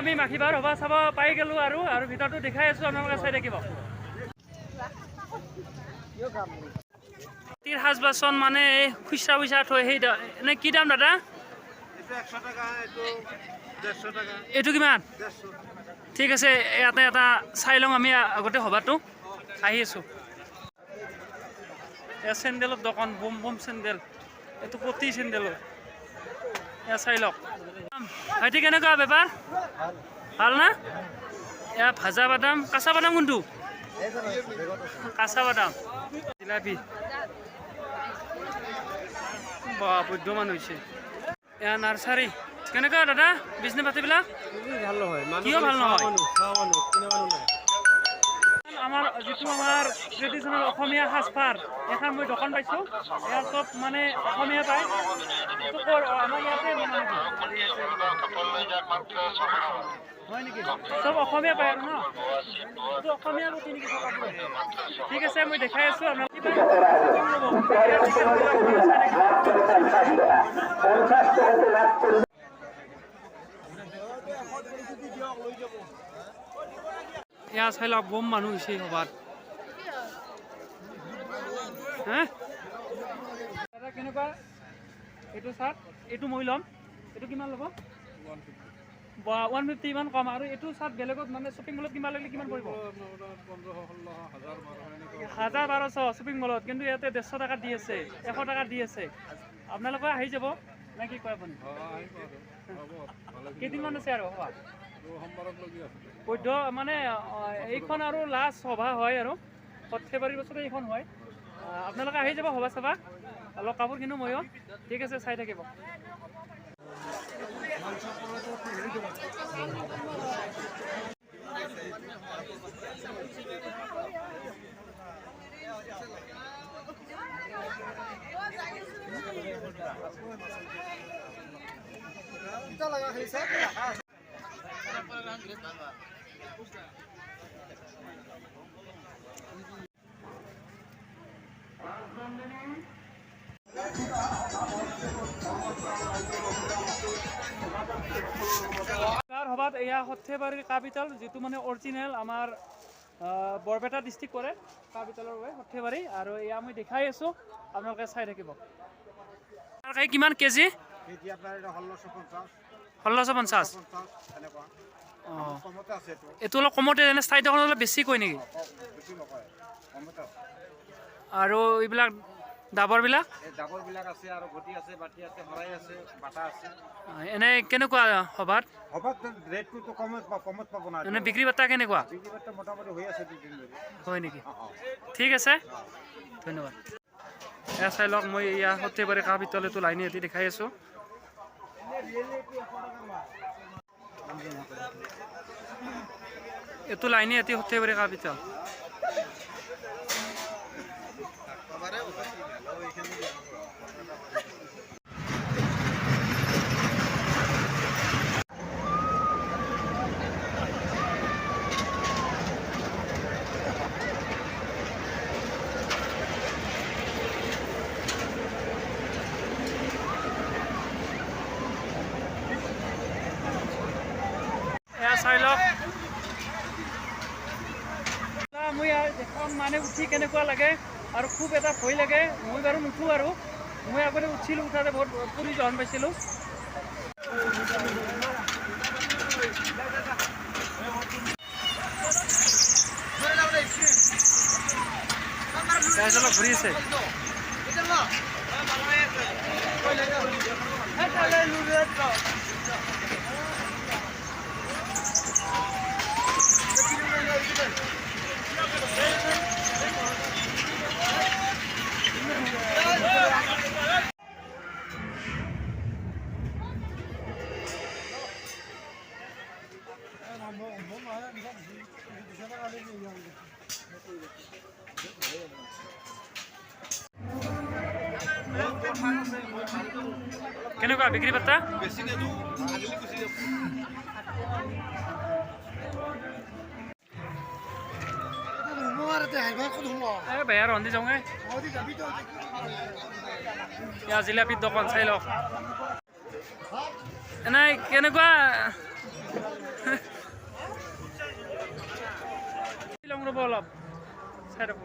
আমি মাখিবাৰ সভা চাব পাই গ'লোঁ আৰু আৰু ভিতৰটো দেখাই আছোঁ আপোনালোকে চাই থাকিব মাটিৰ সাজ বাচন মানে এই খুচৰা খুচৰা থৈ সেই এনে কি দাম দাদা? এইটো কিমান? ঠিক আছে ইয়াতে এটা চাই লওঁ আমি আগতে সভাটো। আহি আছোঁ। চেণ্ডেলৰ দোকান বম বম চেণ্ডেল। এইটো পতি চেণ্ডেলৰ। এয়া চাই লওক। ভাইটি কেনেকুৱা বেপাৰ? ভালো না? এয়া ভাজা বাদাম কাঁচা বাদাম কোনটো? কাঁচা বাদাম। জিলাপি। বা বৈদ্যমান হৈছে। এয়া নাৰ্চাৰী। কেনেকুৱা দাদা? বিজনেছ পাতিবিলাক? কিয় ভালো নহয়? যিটো আমাৰ ট্ৰেডিশ্যনেল অসমীয়া সাজপাৰ এখন মই দোকান পাইছোঁ। ইয়াত চব মানে অসমীয়া পায়। আমাৰ ইয়াতে হয় নেকি? চব অসমীয়া পায় আৰু ন? অসমীয়া বটি নেকি ঠিক আছে, মই দেখাই আছোঁ আপোনালোকে এয়া চাই লওক বম মানুহ হৈছে সভাত হে? দাদা কেনেকুৱা? এইটো চাৰ্ট এইটো মই ল'ম। এইটো কিমান ল'ব? ওৱান ফিফটি ইমান কম। আৰু এইটো চাৰ্ট বেলেগত মানে শ্বপিং মলত কিমান লাগিলে কিমান পৰিব? পোন্ধৰশ ষোল্ল হাজাৰ বাৰশ এনেকুৱা হাজাৰ বাৰশ শ্বপিং মলত কিন্তু ইয়াতে ডেৰশ টকা দি আছে এশ টকা দি আছে। আপোনালোকে আহি যাব। নে কি কয় আপুনি? হ'ব কেইদিনমান আছে আৰু? আছে বৈধ মানে এইখন আৰু লাষ্ট সভা হয় আৰু। সৰ্থেবাৰীৰ বছৰতে এইখন হয়। আপোনালোকে আহি যাব সভা চাবা অলপ কাপোৰ কিনো ময়ো। ঠিক আছে চাই থাকিব। সভাত এয়া সৰ্থেবাৰীৰ কাপিতাল, যিটো মানে অৰিজিনেল আমাৰ বৰপেটা ডিষ্ট্ৰিক্ট পৰে কাপিতালৰ হয় সৰ্থেবাৰী আৰু এয়া মই দেখাই আছোঁ, আপোনালোকে চাই থাকিব। কিমান কেজি? কেজি আপোনাৰ এটা ষোল্লশ পঞ্চাছ ষোল্লশ পঞ্চাছ পঞ্চাছ এনেকুৱা। অঁ। কমতে আছে এইটো। এইটো অলপ কমতে এনে টকা অলপ বেছি কয় নেকি? বেছি নকয় কমতে আছে। আৰু এইবিলাক ডাবৰবিলাক? এই আছে আৰু ঘটি আছে বাতি আছে শৰাই আছে বাটা আছে। এনে কেনেকুৱা সভাত? হবাত ৰেটটোতো কমত কমত পাব না। এনে বিক্ৰী বাৰ্তা কেনেকুৱা? বিক্ৰী বাৰ্তা মোটামুটি হৈ আছে দুদিন ধৰি। হয় নেকি? ঠিক আছে। ধন্যবাদ। এয়া চাই লওক মই এয়া সৰ্থেবাৰী কাহ পিতলটো লাইনে দেখাই আছোঁ। এইটো লাইনে এটি হতে পারে পিতল এয়া চাই লওক মই আৰু দেখাম মানে উঠি কেনেকুৱা লাগে আৰু খুব এটা ভয় লাগে। মই বাৰু নুঠোঁ আৰু। মই আগতে উঠিছিলোঁ উঠাতে বহুত পৰি জহন পাইছিলোঁ। ঘূৰি কেনেকুৱা বিক্ৰী পাত্তা এই বেয়া ৰন্ধি যাওঁ ইয়াৰ জিলাপি দোকান চাই লওক। এনেই কেনেকুৱা? লওঁ ৰ'ব অলপ। চাই ৰ'ব